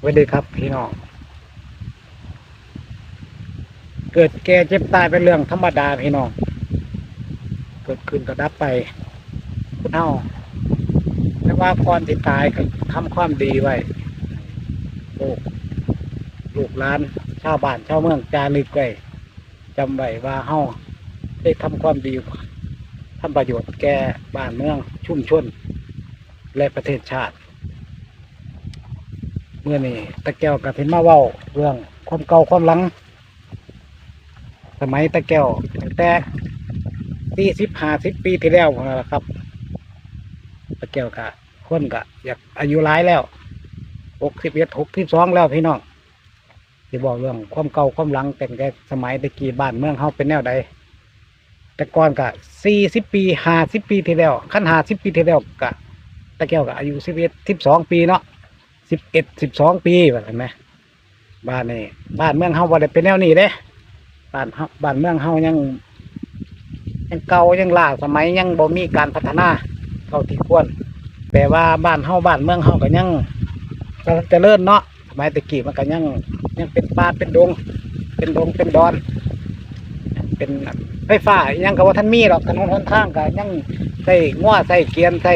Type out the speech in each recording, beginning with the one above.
ไว้ดีครับพี่น้อง เกิดแก่เจ็บตายเป็นเรื่องธรรมดาพี่น้อง เกิดขึ้นก็ดับไปคุณเฮาแต่ว่าก่อนที่ตายก็ทำความดีไว้ลูกลูกหลานชาวบ้านชาวเมืองจารึกไว้จำไว้ว่าเฮาได้ทำความดีทำประโยชน์แก่บ้านเมืองชุมชนและประเทศชาติ เมื่อนี้ตะแก้วกับเพนมาเว้าเรื่องความเก่าความหลัง สมัยตะแก้วตั้งแต่สี่สิบห้าสิบปีที่แล้วนนล่ะครับตะแก้วกะคนกะอยากอายุร้ายแล้วหกสิบเอ็ดหกสิบสองแล้วพี่น้องที่บอกเรื่องความเก่าความหลังแต่งแต่สมัยตะกี้บ้านเมืองเฮาเป็นแนวใดแต่ก่อนกะสี่สิบปีห้าสิบปีที่แล้วขั้นห้าสิบปีที่แล้วกะตะแก้วกะอายุสิบเอ็ดสิบสองปีเนาะ สิบเอ็ดสิบสองปีเห็นไหมบ้านนี่บ้านเมืองเฮาบ่ได้เป็นแนวนี้เด้บ้านเฮาบ้านเมืองเฮายัง ยังเก่ายังล้าสมัยยังบ่มีการพัฒนาเท่าที่ควรแปลว่าบ้านเฮาบ้านเมืองเฮาก็ยังจะเจริญเนาะสมัยตะกี้มันก็ยังยังเป็นป่าเป็นดง เป็นดงเป็นดอน เป็นไฟฟ้ายังก็ว่าท่านมีหรอกถนนหนทางก็ยังใส่ง้อใส่เกียนใส่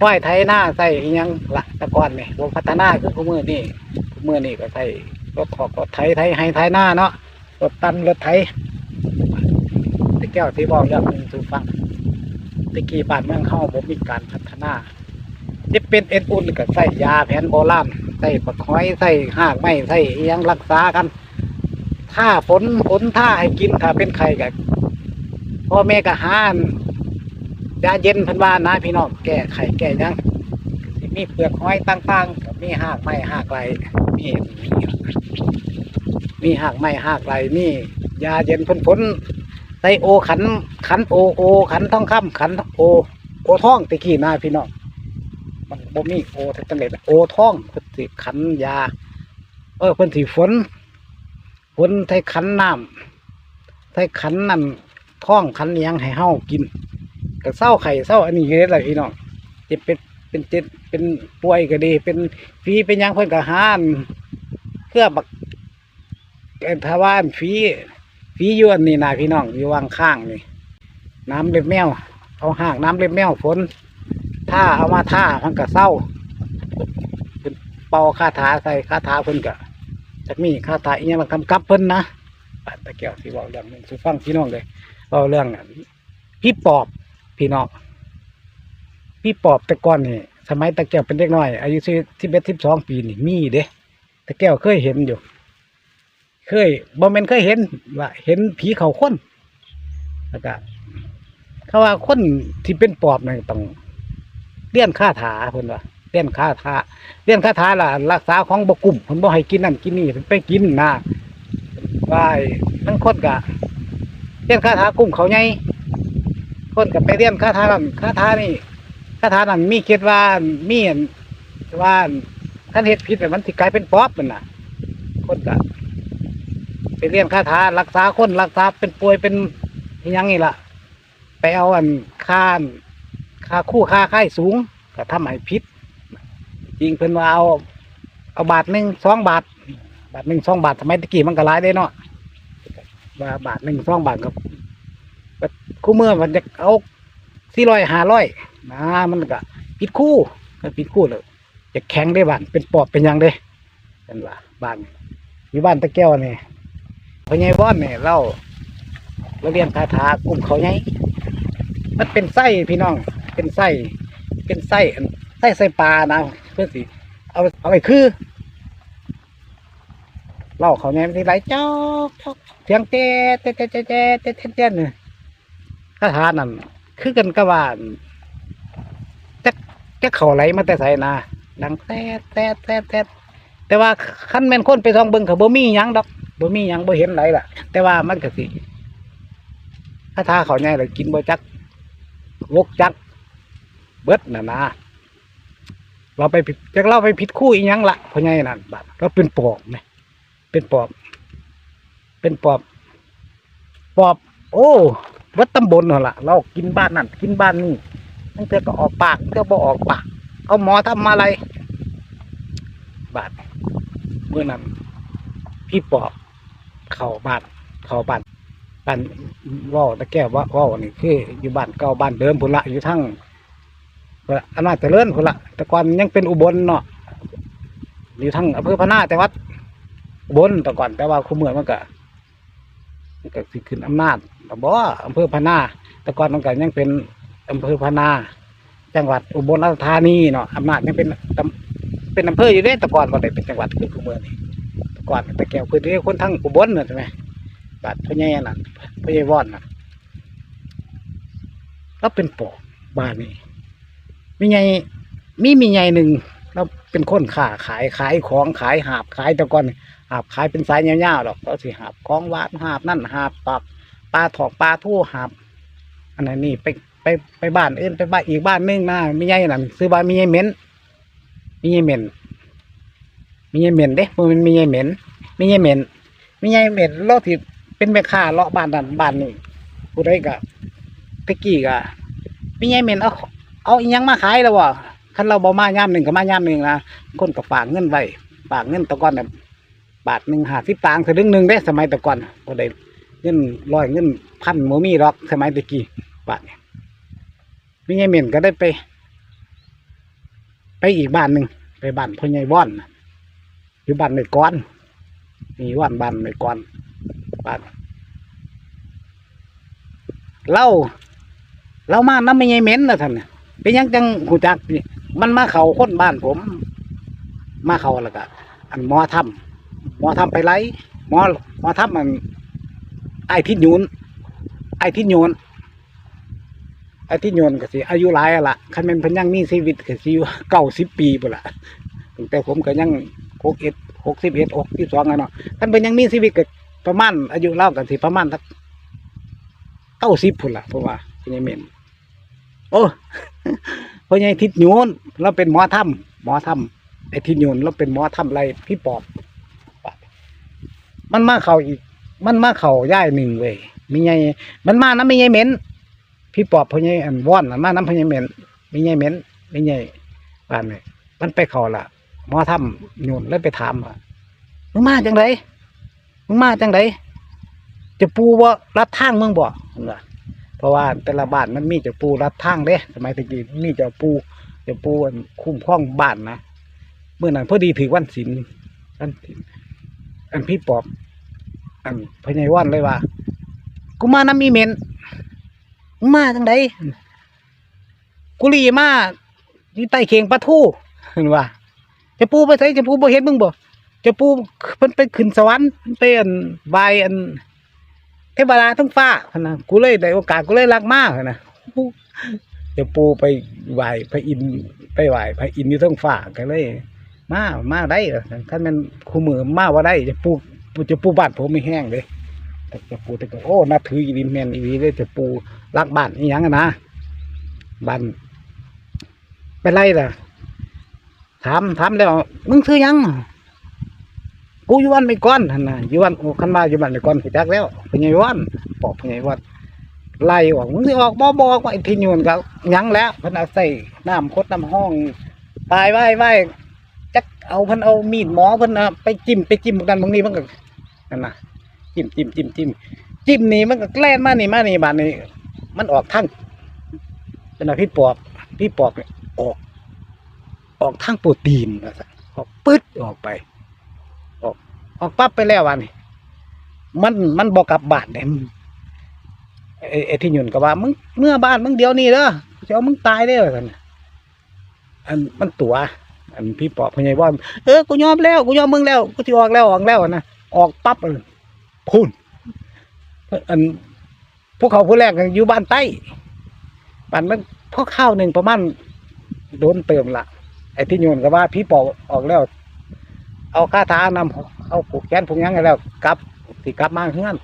ป้อยไถหน้าใส่ยังละตะกอนนี่บ่พัฒนาคือคู่มือนี่คู่มือนี่ก็ใส่รถถอกรถไถไถให้ไถหน้าเนาะรถตันรถไถตะแก้วที่บอกอย่างหนึ่งสู่ฟังตะกี้บ้านเมืองเฮาบ่มีการพัฒนาจะเป็นเอ็นอุ่นก็ใส่ยาแผนโบราณใส่ปักหอยใส่หากไม้ใส่ยังรักษากันถ้าฝนฝนถ้าให้กินถ้าเป็นไข่ก็พ่อแม่ก็หาน ยาเย็นพันว่านะพี่น้องแก้ไข่แก้ยังมีเปลือกหอยต่างๆก็มีหากไม้หากไรมีมีหากไม้หากไรมียาเย็นพ่นพ่นใส่โอขันขันโอโอ ขันท้องคำขันโอ โอท้องตะกี้นะพี่น้องมันบ่มีโอทั้งเด็ดโอท้องเพิ่นสิขันยา เออเพิ่นสิฝนฝนใส่ขันน้ำใส่ขันนั่นท้องขันอิหยังให้เฮากิน ก็เศร้าไข่เศร้าอันนี้ก็ได้พี่น้องเจ็บเป็นเป็นเจ็บเป็นป่วยก็ดี เป็นฟีเป็นหยังเพิ่นก็หานเครื่อบักเอ็นทาวานฝีฝีอยวนนี่นะพี่น้องอยู่วางข้างนี่ น้ำเล็บแมว เอาหากน้ำเล็บแมวฝนถ้าเอามาท่ามันก็เศร้าเป็นเป่าคาถาใส่คาถาเพิ่นก็จะมีคาถาอีกอย่างมากำกับเพิ่นนะตะเกียวที่บอกเรื่องนึงสุฟังพี่น้องเลยเอาเรื่องนั้พี่ปอบ พี่น้องพี่ปอบแต่ก่อนนี่สมัยตะเกียวเป็นเด็กน้อย อายุสิบเอ็ดสิบสองปีนี่มีเด้ตะเกียวเคยเห็นอยู่ เคยบ่แมนเคยเห็นว่าเห็นผีเขาคนแล้วก็เขาว่าคนที่เป็นปอบนี่ต้องเลี้ยนคาถาเพิ่นว่าเลี้ยนคาถาเลี้ยนคาถาล่ะรักษาของบกุ่มเพิ่นบ่ให้กินนั่นกินนี่เพิ่นไปกินนะว่าไอ้ทั้งคนก็เลี้ยนคาถากลุ่มเขาใหญ่ คนก็ไปเลี้ยนคาถานั่นคาถานี่คาถานั่นมีคิดว่ามีอันว่าคันเฮ็ดผิดน่มันสิกลายเป็นป๊อบนั่นน่ะ คนก็ไปเรียนคาถารักษาคนรักษาเป็นป่วยเป็นยังนี่ล่ะ ไปเอาอันค่านค่าคู่ค่าไข้สูงก็ทำให้พิษจริงเพิ่นว่าเอา เอาบาทหนึ่งสองบาท บาทหนึ่งสองบาทสมัยตะกี้มันก็หลายได้เนาะว่าบาทหนึ่งสองบาทกับ คู่เมื่อมันจะเอาสี่ร้อยห้าร้อยนะมันก็ปิดคู่ก็ปิดคู่เลยจะแข็งได้บ้านเป็นปอบเป็นยังได้เป็นว่าบ้านอยู่บ้านตะแก้วนี่พญายบ้านเนี่ยเล่าเราเรียนคาถากลุ่มเขาไงมันเป็นไส้พี่น้อง เป็นไส้เป็นไส้ไส้ไส้ปลานะเพื่อนสิเอาเอาไปคือเล่าเขาไงมันที่ไรจอกเสียงเจ๊เจ๊เจ๊เจ๊เจ๊เจ๊เจ๊เนี่ย คาถานั่นคือกันกับว่าจะจะเขาไหลมาแต่ใส่นะดังแซ่แซ่แซ่แซ่แต่ว่าขั้นแม่นคนไปท่องเบิ่งเขาบ่มีหยังดอกบ่มีหยังบ่เห็นไหลล่ะ แต่ว่ามันก็สิถ้าทาเขาใหญ่เลยกินบ่จักวกจัก เบิดน่ะนะเราไปผิดจักเราไปผิดคู่อีหยังละพ่อใหญ่นั่นบัดเราเป็นปอบเนี่ยเป็นปอบ เป็นปอบ ปอบ โอ้ วัดตำบลนั่นล่ะเรากินบ้านนั่นกินบ้านนี่ตั้งแต่ก็ออกปากตั้งแต่บ่ออกปาก เอาหมอทำมาอะไร บาดเมื่อนั้นพี่ปอบเข้าบานเข้าบานบ้านว่าตะแก้วว่าว่านี่คืออยู่บ้านเก่าบ้านเดิมพุ่นละอยู่ทั้งพุละอำนาจเจริญพุ่นละแต่ก่อนยังเป็นอุบลเนาะอยู่ทั้งอำเภอพะนาจังหวัดอุบลแต่ก่อนแต่ว่าคู่เมืองมันก็ มันก็สิขึ้นอำนาจบ่อำเภอพะนาแต่ก่อนมันก็ยังเป็นอำเภอพะนา จังหวัดอุบลราชธานีเนาะอำนาจยังเป็นตำเป็นอำเภออยู่เด้แต่ก่อนบ่ได้เป็นจังหวัดคือคู่เมืองนี่แต่ก่อนแต่แก้วพื้นที่คนทั้งอุบลน่ะใช่ไหมบาดพญาน่ะพญาวอนน่ะแล้วเป็นปอบบ้านนี้มีไงมีมีไงหนึ่ง เป็นคนค้าขายขายของขายหาบขายต่ก่อนหาบขายเป็นสายยาวๆหรอกก็สิหาบของวานหาบนั่นหาบปลาปลาถอกปลาทู่หาบอันนั้นนี่ไปไปไปบ้านอื่นไปบ้านอีกบ้านนึงนะมีไงนั่นซื้อบ้านมีไงเหม็นมีไงเหม็นมีไงเหม็นเด้มันมีไงเหม็นมีไงเหม็นมีไงเหม็นเลาะที่เป็นแม่ค้าเลาะบ้านนั้นบ้านนี้ผู้ใดก็ตะกี้ก็มีไงเหม็นเอาเอาอีหยังมาขายแล้ววะ คันเราบ่มาย่ามหนึ่งก็มาย่ามหนึ่งนะคนก็ฝากเงินไว้ฝากเงินตะก่อนน่ะบาทหนึ่งหาสิบตังค์ถึงหนึ่งเด้สมัยตะก่อนบ่ได้เงินร้อยเงินพันโมมีหรอกสมัยตะกี้บานเนี่ยมีไงเหม็นก็ได้ไป ไปอีกบ้านหนึ่งไปบ้านพ่อใหญ่ว่อนอยู่บ้านไม่ก้อน มีว่านบ้านไม่ก้อนบ้านเล่าเล่ามาน้ำไม่ไงเหม็นนะท่านเป็นยังจังหูจักนี่ มันมาเขาคนบ้านผม มาเขาแล้วก็อันหมอทำหมอทำไปไรหมอหมอทำมันไอ้ทิศยูนไอ้ทิศยูนไอที่โยนก็สิอายุหลายอะละคันแมันพิ่นยังมีชีวิตก็สิอยู่เก้าสิบปีปุ่นละตั้งแต่ผมก็ยังหกเอ็ดหกสิบเอ็ดหกสิบสองอะเนาะท่านเพิ่นยังมีชีวิตก็ประมาณอายุเล่ากันสิประมาณสักเก้าสิบพุ่นละเพราะว่าเป็นยังเมนโอ้ เพราะยังทิศโยนเราเป็นหมอถ้ำหมอถ้ำไอ้ทิศโยนเราเป็นหมอถ้ำไรพี่ปอบมันมาเข่าอีก มันมาเข่าย่ายหนึ่งเว้ยมีไงมันมานะไม่ไงเหม็นพี่ปอบเพญายอันว่อนน่ะมาน้ำพญายเหม็นมีไงเหม็นมีไงบ้านนี่มันไปเข่าละหมอทำโยนแล้วไปถามว่ามึงมาจังไดมึงมาจังไดจะปูว่ารัดทางมึงบ่เพิ่นว่าเพ ราะว่าแต่ละบ้านมันมีเจะปูรัดทางเด้สมัยตะกี้มีเจะปูเจะปูอันคุ้มครองบ้านนะเมื่อนั้นพอดีถือวันศีลวันศีลอันพี่ปอบ อันพญายว่อนเลยว่า กูมาน้ำมีเมนมาจังไดกุลีมาอยู่ใต้เคียงปลาทูเห็นว่าจะปูไปใส่จะปูบ่เห็นมึงบ่จะปูเพิ่นไปขึ้นสวรรค์เพิ่นไปอันบายอัน เทวดาทั้งฟ้าหั่นนะกูเลยได้โอกาสกูเลยรักมากนะจะปูไปไหวพระอินไปไหวพระอินอยู่ทั้งฟ้าก็เลย มามาได้เหรอท่านมันคู่มือมาว่าได้จะปูจะปูบ้านผมไม่แห้งเลยแต่จะปูแต่ก็โอ้นับถืออีดินแมนอีดีเลยจะปูรักบ้านอีหยังนะบ้านเป็นไรล่ะถามถามแล้วมึงซื้อยัง กูอยู่วันไม่ก้อนนนะอยู่วันโอ้ขันมาอยู่วันไม่ก้อนผิดจักแล้วพญายวันบอกพญายวันไล่ออกมึงสิออกบ่บอกว่าไอ้ที่โยนก็ยั้งแล้วพนเอาใส่น้ำคดน้ำห้อง ตายไว้ไว้จักเอาพิ่นเอามีดหมอพิ่นนะไปจิ้มไปจิ้มกันบางนี้มันก็นั่นน่ะจิ้มจิ้มจิ้มจิ้มจิ้มนี่มันก็แกล้นมานี่มานี่บานนี้มันออกทั้งเป็นอะพี่ปอบพี่ปอบเนี่ยออก ออกทั้งโปรตีนออกปึ๊ดออกไป ออกปั๊บไปแล้ววันนี้มันมันบอกกลับบ้านเนี่ยไอ้ที่หยุ่นก็ว่ามึงเมื่อบ้านมึงเดียวนี่เด้อจะเอามึงตายได้อสันอันมันตัว อันพี่ปอบพญายว่าเออกูยอมแล้วกูยอมมึงแล้วกูจะออกแล้วออกแล้วนะออกปั๊บเลยพูนอันพวกเขาผู้แรกอยู่บ้านใต้บ้านมันพวกข้าวหนึ่งประมาณโดนเติมละไอ้ที่โยนก็ว่าพี่ปอกออกแล้ว เอาคาถานำ เอาผูกแขนผูกยังไงแล้วกลับที่กลับมาเฮือน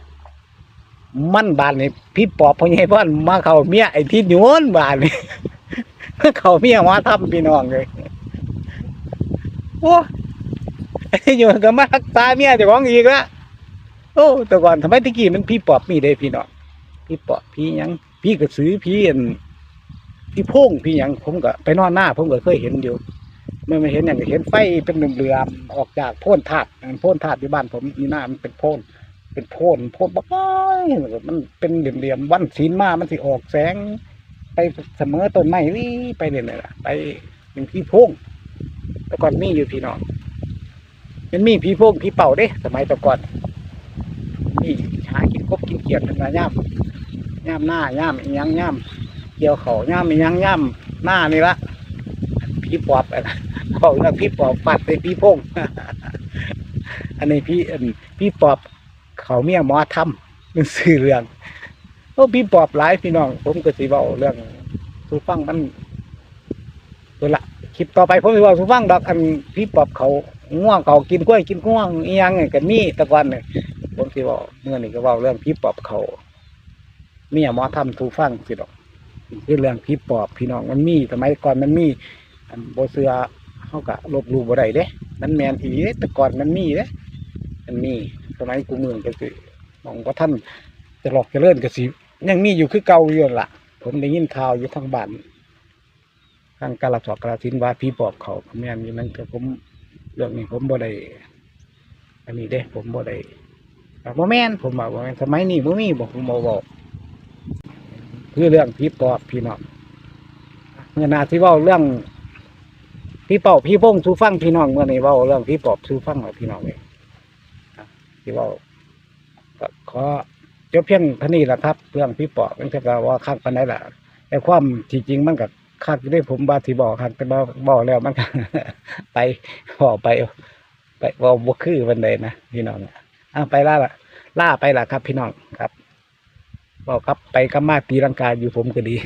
มันบานนี่พี่ปอบพ่อใหญ่บ้านมาเขาเมียไอ้ที่โยนบานนี่เขาเมียมาทำพี่น้องเลยโอ้ไอ้ที่โยนก็มารักษาเมียเจ้าของอีกละโอ้แต่ก่อนทำไมตะกี้มันพี่ปอบมีได้พี่เนาะพี่ปอบพี่ยังพี่กระสือพี่อันพี่พงพี่ยังผมก็ไปนอนหน้า ผมก็เคยเห็นอยู่ เมื่อม่เห็นอย่างเห็นไฟเป็นเหลือมๆออกจากโพ่นถาดโพ่นถาดที่บ้านผมนี่หน้ามันเป็นโพ่นเป็นโพ่นโพ่นบ้ามันเป็นเหลี่ยมๆวันศีลมามันสิออกแสง ไปเสมอต้นไม้วิไปเรื่อยๆล่ะไปเป็นพี่พงแต่ก่อนมีอยู่พี่น้องมันมีพี่พงพี่เป่าเด้ สมัยแต่ก่อนมีหากินกบกินเขียดเป็นมาย่ำย่ำหน้าย่ำยังย่ำเกี่ยวเขาย่ำยังย่ำหน้านี่ละพี่ปอบอะไร เขาเรื่องพี่ปอบปัดไปพี่พงอันนี้พี่พี่ปอบเขาเมียหมอทำมันสื่อเรื่องโอ้พี่ปอบหลายพี่น้อง ผมก็สิเว้าเรื่องสูฟังมันตัวละคลิปต่อไปผมสิเว้าสูฟังดอกอันพี่ปอบเขาง่วงเขากินกล้วยกินง่วงอียังนี่ก็มีตะกอนเนี่ยผมสิเว้าเมื่อนี้ก็เว้าเรื่องพี่ปอบเขาเมียหมอทำสูฟังสิดอกคือเรื่องพี่ปอบพี่น้องมันมีสมัยก่อนมันมีอันโบเสือ เขากะลบลูบ่ได้เด้มันแมนอีหลีเด้แต่ก่อนมันมีเด้มันมีสมัยกูเมืองก็สิมองว่าท่านจะหลอกจะเลื่อนกสิยังมีอยู่คือเก่าอยู่ล่ะ ผมได้ยินข่าวอยู่ทางบ้านทางกาลสอกกาลสินว่าพี่ปอบเขาแม่นอยู่นั่นแต่ผมเรื่องนี้ผมบ่ได้อันนี้เด้ ผมบ่ได้บ่แม่นผมบอกว่าแม่นสมัยนี้บ่มีบอกผมบ่บอกคือเรื่องพี่ปอบพี่น้องเมื่อนาที่ว้าเรื่อง พี่เป่าพี่พงสู้ฟังพี่น้องเมื่อนี้เว้าเรื่องพี่ปอบสู้ฟังแล้วพี่น้องเองอะที่เว้าก็ขอจบเพียงท่านี้แหละครับ เรื่องพี่ปอบนั่นคือว่าคักปันได้ละแต่ความที่จริงมันก็คักอยู่ได้ผมบาทีบอกคักแต่บบอกแล้วมันไปบอกไป ไปบอกบ่คือวันใดนะพี่น้องอะไปล่าละล่าไปละครับ พี่น้องครับบอกครับไปก็มาตีรังกาอยู่ผมก็ดี